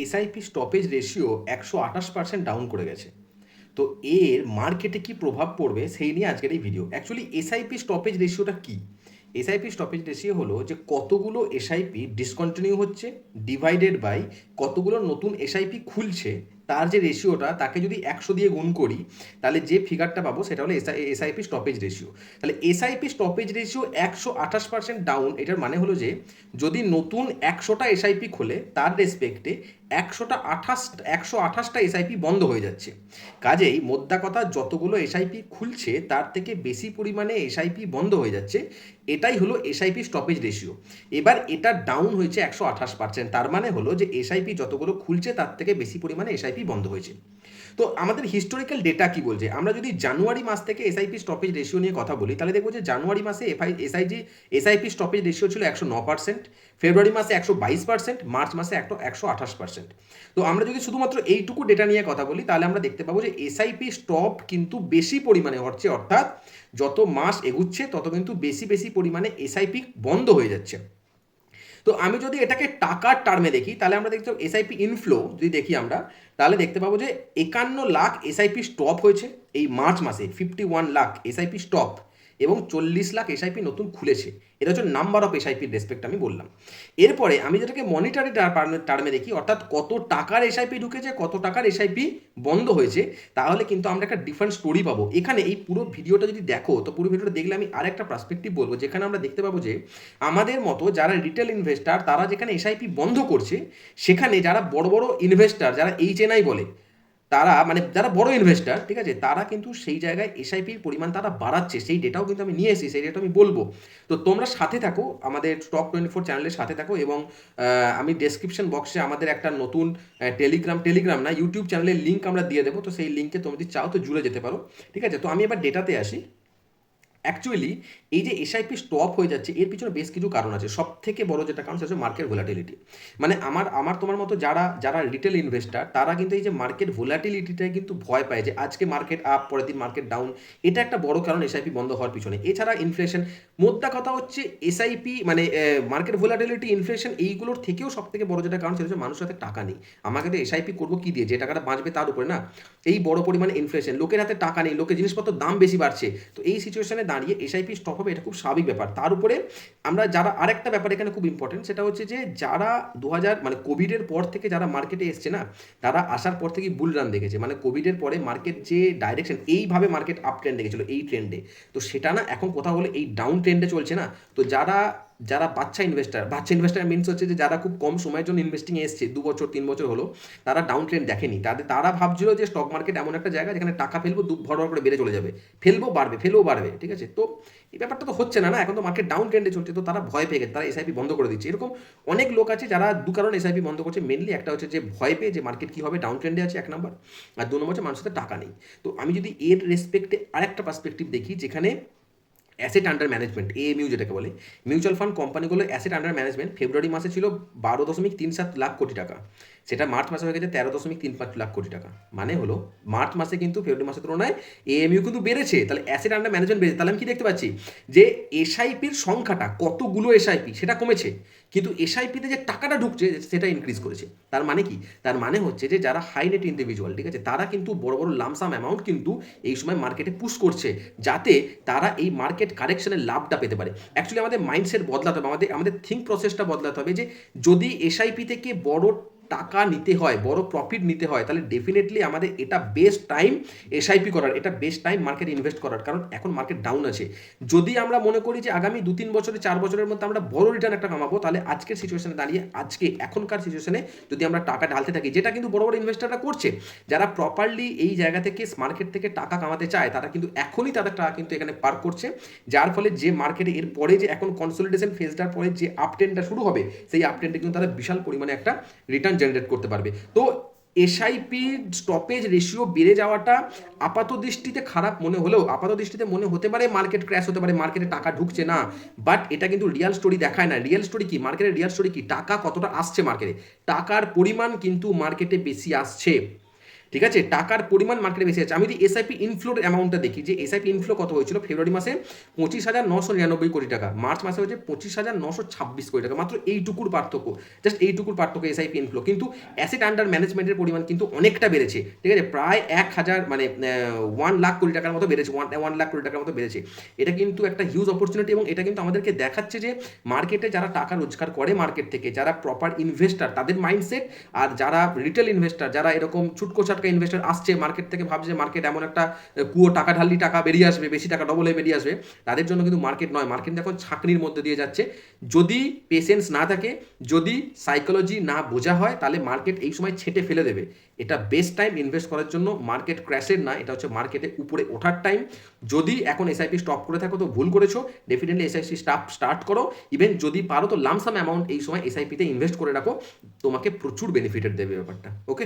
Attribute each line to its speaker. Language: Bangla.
Speaker 1: এসআইপি স্টপেজ রেশিও একশো আঠাশ পার্সেন্ট ডাউন করে গেছে। তো এর মার্কেটে কি প্রভাব পড়বে সেই নিয়ে আজকের এই ভিডিও অ্যাকচুয়ালি এসআইপি স্টপেজ রেশিওটা কি? এসআইপি স্টপেজ রেশিও হলো যে কতগুলো এসআইপি ডিসকন্টিনিউ হচ্ছে ডিভাইডেড বাই কতগুলো নতুন এসআইপি খুলছে, তার যে রেশিওটা তাকে যদি একশো দিয়ে গুণ করি, তাহলে যে ফিগারটা পাবো সেটা হলো এসআইপি স্টপেজ রেশিও তাহলে এসআইপি স্টপেজ রেশিও একশো আঠাশ পার্সেন্ট ডাউন এটার মানে হলো যে যদি নতুন একশোটা এসআইপি খোলে, তার রেসপেক্টে একশোটা আঠাশ, একশো আঠাশটা এসআইপি বন্ধ হয়ে যাচ্ছে। কাজেই মোদ্দা কথা যতগুলো এসআইপি খুলছে, তার থেকে বেশি পরিমাণে এসআইপি বন্ধ হয়ে যাচ্ছে। এটাই হলো এসআইপি স্টপেজ রেশিও এবার এটা ডাউন হয়েছে একশো আঠাশ পার্সেন্ট তার মানে হলো যে এসআইপি যতগুলো খুলছে, তার থেকে বেশি পরিমাণে এসআইপি বন্ধ হয়েছে। তো আমাদের হিস্টোরিক্যাল ডেটা কি বলছে? আমরা যদি জানুয়ারি মাস থেকে এসআইপি স্টপেজ রেশিও নিয়ে কথা বলি, তাহলে দেখব যে জানুয়ারি মাসে FI SIG SIP stoppage ratio ছিল একশো ন পার্সেন্ট ফেব্রুয়ারি মাসে একশো বাইশ পার্সেন্ট মার্চ মাসে একশো একশো আঠাশ পার্সেন্ট তো আমরা যদি শুধুমাত্র এইটুকু ডেটা নিয়ে কথা বলি, তাহলে আমরা দেখতে পাবো যে এসআইপি স্টপ কিন্তু বেশি পরিমাণে হচ্ছে, অর্থাৎ যত মাস এগুচ্ছে, তত কিন্তু বেশি বেশি পরিমাণে এসআইপি বন্ধ হয়ে যাচ্ছে। তো আমি যদি এটাকে টাকার টার্মে দেখি, তাহলে আমরা দেখতে পাবো এসআইপি ইনফ্লো যদি দেখি আমরা, তাহলে দেখতে পাবো যে একান্ন লাখ এসআইপি স্টপ হয়েছে এই মার্চ মাসে fifty one lakh SIP stop এবং চল্লিশ লাখ এসআইপি নতুন খুলেছে। এটা হচ্ছে নাম্বার অফ এসআইপির রেসপেক্ট আমি বললাম। এরপরে আমি যেটাকে মনিটারি টার্মে দেখি, অর্থাৎ কত টাকার এসআইপি ঢুকেছে, কত টাকার এসআইপি বন্ধ হয়েছে, তাহলে কিন্তু আমরা একটা ডিফারেন্ট স্টোরি পাবো। এখানে এই পুরো ভিডিওটা যদি দেখো, তো পুরো ভিডিওটা দেখলে আমি আরেকটা পার্সপেক্টিভ বলব, যেখানে আমরা দেখতে পাবো যে আমাদের মতো যারা রিটেল ইনভেস্টার তারা যেখানে এসআইপি বন্ধ করছে, সেখানে যারা বড় বড় ইনভেস্টার যারা এইচ এনআই বলে তারা মানে যারা বড় ইনভেস্টার ঠিক আছে, তারা কিন্তু সেই জায়গায় এসআইপির পরিমাণ তারা বাড়াচ্ছে, সেই ডেটাও কিন্তু আমি নিয়ে এসেছি, সেই ডেটা আমি বলব। তো তোমরা সাথে থাকো, আমাদের স্টক টোয়েন্টি ফোর চ্যানেলের সাথে থাকো এবং আমি ডেসক্রিপশন বক্সে আমাদের একটা নতুন টেলিগ্রাম টেলিগ্রাম না ইউটিউব চ্যানেলের লিঙ্ক আমরা দিয়ে দেবো, তো সেই লিঙ্কে তুমি যদি চাও তো জুড়ে যেতে পারো, ঠিক আছে? তো আমি এবার ডেটাতে আসি। অ্যাকচুয়ালি এই যে এসআইপি স্টপ হয়ে যাচ্ছে, এর পিছনে বেশ কিছু কারণ আছে। সব থেকে বড় যেটা কারণ, সেটা মার্কেট ভোলাটিলিটি মানে আমার আমার তোমার মতো যারা যারা রিটেল ইনভেস্টার তারা কিন্তু এই যে মার্কেট ভোলাটিলিটিটাই কিন্তু ভয় পায় যে আজকে মার্কেট আপ পরের দিন মার্কেট ডাউন এটা একটা বড় কারণ এসআইপি বন্ধ হওয়ার পিছনে। এছাড়া ইনফ্লেশন মোদ্দা কথা হচ্ছে এসআইপি মানে মার্কেট ভোলাটিলিটি ইনফ্লেশন এইগুলোর থেকেও সব থেকে বড় যেটা কারণ, সেটা হচ্ছে মানুষের হাতে টাকা নেই। আমাকে তো এসআইপি করব কি দিয়ে? যে টাকাটা বাঁচবে তার উপরে না। এই বড় পরিমাণে ইনফ্লেশন লোকের হাতে টাকা নেই, লোকের জিনিসপত্র দাম বেশি বাড়ছে। তো এই সিচুয়েশনে দাঁড়িয়ে এসআইপি স্টপ হবে, এটা খুব স্বাভাবিক ব্যাপার। তার উপরে আমরা যারা আরেকটা ব্যাপার এখানে খুব ইম্পর্টেন্ট সেটা হচ্ছে যে যারা দু হাজার মানে কোভিডের পর থেকে যারা মার্কেটে এসছে না, তারা আসার পর থেকেই বুল রান দেখেছে। মানে কোভিডের পরে মার্কেট যে ডাইরেকশন এইভাবে মার্কেট আপ ট্রেন্ড দেখেছিল এই ট্রেন্ডে তো সেটা না, এখন কোথাও হলে এই ডাউন ট্রেন্ডে চলছে না। তো যারা যারা বাচ্চা ইনভেস্টার বাচ্চা ইনভেস্টার মিনস হচ্ছে যে যারা খুব কম সময়ের জন্য ইনভেস্টিং এসছে দু বছর তিন বছর হলো, তারা ডাউন ট্রেন্ড দেখেনি। তাদের, তারা ভাবছিল যে স্টক মার্কেট এমন একটা জায়গা যেখানে টাকা ফেলব, দু ভর করে বেড়ে চলে যাবে। ফেলব, বাড়বে ফেলব, বাড়বে, ঠিক আছে? তো এই ব্যাপারটা তো হচ্ছে না না? এখন তো মার্কেট ডাউন ট্রেন্ডে চলছে, তো তারা ভয় পেয়ে গেছে, তারা এসআইপি বন্ধ করে দিচ্ছে। এরকম অনেক লোক আছে যারা দু কারণে এসআইপি বন্ধ করছে মেনলি একটা হচ্ছে যে ভয় পেয়ে যে মার্কেট কী হবে ডাউন ট্রেন্ডে আছে এক নম্বর আর দু নম্বর হচ্ছে মানুষের টাকা নেই। তো আমি যদি এর রেসপেক্টে আরেকটা পার্সপেক্টিভ দেখি, যেখানে অ্যাসেট আন্ডার ম্যানেজমেন্ট এএমইউ যেটাকে বলে মিউচুয়াল ফান্ড কোম্পানিগুলো অ্যাসেট আন্ডার ম্যানেজমেন্ট ফেব্রুয়ারি মাসে ছিল বারো দশমিক তিন সাত লাখ কোটি টাকা। সেটা মার্চ মাসে হয়ে গেছে তেরো দশমিক তিন পাঁচ লাখ কোটি টাকা। মানে হলো, মার্চ মাসে কিন্তু ফেব্রুয়ারি মাসের তুলনায় এএমইউ কিন্তু বেড়েছে। তাহলে অ্যাসেট আন্ডার ম্যানেজমেন্ট বেড়েছে। তাহলে আমি কি দেখতে পাচ্ছি? যে এসআইপির সংখ্যাটা, কতগুলো এসআইপি সেটা কমেছে। কিন্তু এসআইপিতে যে টাকাটা ঢুকছে, সেটা ইনক্রিজ করেছে। তার মানে কি? তার মানে হচ্ছে যে যারা হাই নেট ইন্ডিভিজুয়াল ঠিক আছে? তারা কিন্তু বড় বড় লামসাম অ্যামাউন্ট কিন্তু এই সময় মার্কেটে পুশ করছে, যাতে তারা এই মার্কেট কারেকশনের লাভটা পেতে পারে। অ্যাকচুয়ালি আমাদের মাইন্ডসেট বদলাতে হবে। আমাদের আমাদের থিঙ্ক প্রসেসটা বদলাতে হবে যে যদি এসআইপি থেকে বড় টাকা নিতে হয়, বড় প্রফিট নিতে হয়, তাহলে ডেফিনেটলি আমাদের এটা বেস্ট টাইম এসআইপি করার, এটা বেস্ট টাইম মার্কেট ইনভেস্ট করার। কারণ এখন মার্কেট ডাউন আছে। যদি আমরা মনে করি যে আগামী দু তিন বছরে, চার বছরের মধ্যে আমরা বড় রিটার্ন একটা কামাবো, তাহলে আজকের সিচুয়েশনে দাঁড়িয়ে, আজকে এখনকার সিচুয়েশনে যদি আমরা টাকা ঢালতে থাকি, যেটা কিন্তু বড় বড় ইনভেস্টাররা করছে, যারা প্রপারলি এই জায়গা থেকে মার্কেট থেকে টাকা কামাতে চায়, তারা কিন্তু এখনই তাদের টাকা কিন্তু এখানে পার্ক করছে। যার ফলে যে মার্কেটে এর পরে যে এখন কনসলিডেশন ফেজটার পরে যে আপটেনটা শুরু হবে, সেই আপটেনটা কিন্তু তারা বিশাল পরিমাণে একটা রিটার্ন জেনারেট করতে পারবে। তো এসআইপি স্টপেজ রেশিও বেড়ে যাওয়াটা আপাত দৃষ্টিতে খারাপ মনে হলেও, আপাত দৃষ্টিতে মনে হতে পারে মার্কেট ক্র্যাশ হতে পারে মার্কেটে টাকা ঢুকছে না। বাট এটা কিন্তু রিয়াল স্টোরি দেখায় না। রিয়াল স্টোরি কি? মার্কেটের রিয়াল স্টোরি কি? টাকা কতটা আসছে মার্কেটে টাকার পরিমাণ কিন্তু মার্কেটে বেশি আসছে। ঠিক আছে? টাকার পরিমাণ মার্কেটে বেশি আছে। আমি যদি এসআইপি ইনফ্লোর অ্যামাউন্টটা দেখি, যে এসআইপি ইনফ্লো কত হয়েছিল? ফেব্রুয়ারি মাসে পঁচিশ হাজার নশো নিরানব্বই কোটি টাকা। মার্চ মাসে হচ্ছে পঁচিশ হাজার নশো ছাব্বিশ কোটি টাকা। মাত্র এইটুকুর পার্থক্য। জাস্ট এইটুকুর পার্থক্য এসআইপি ইনফ্লো কিন্তু অ্যাসেট আন্ডার ম্যানেজমেন্টের পরিমাণ কিন্তু অনেকটা বেড়েছে। ঠিক আছে? প্রায় এক হাজার মানে ওয়ান লাখ কোটি টাকার মতো বেড়েছে। ওয়ান ওয়ান লাখ কোটি টাকার মতো বেড়েছে। এটা কিন্তু একটা হিউজ অপরচুনিটি এবং এটা কিন্তু আমাদেরকে দেখাচ্ছে যে মার্কেটে যারা টাকা রোজগার করে মার্কেট থেকে, যারা প্রপার ইনভেস্টার তাদের মাইন্ডসেট আর যারা রিটেল ইনভেস্টার যারা এরকম ছুটকো ছাটকা ইনভেস্টার আসছে মার্কেট থেকে ভাবছে মার্কেট এমন একটা কুয়ো টাকা ঢাললি টাকা বেরিয়ে আসবে, বেশি টাকা ডবল হয়ে বেরিয়ে আসবে, তাদের জন্য কিন্তু মার্কেট নয়। মার্কেট এখন ছাঁকনির মধ্যে দিয়ে যাচ্ছে। যদি পেশেন্স না থাকে, যদি সাইকোলজি না বোঝা হয়, তাহলে মার্কেট এই সময় ছেটে ফেলে দেবে। এটা বেস্ট টাইম ইনভেস্ট করার জন্য মার্কেট ক্র্যাশের না, এটা হচ্ছে মার্কেটে উপরে ওঠার টাইম যদি এখন এসআইপি স্টপ করে থাকো তো ভুল করেছ ডেফিনেটলি এসআইপি স্টাপ স্টার্ট করো। ইভেন যদি পারো তো লামসাম অ্যামাউন্ট এই সময় এসআইপিতে ইনভেস্ট করে রাখো, তোমাকে প্রচুর বেনিফিটেড দেবে ব্যাপারটা ওকে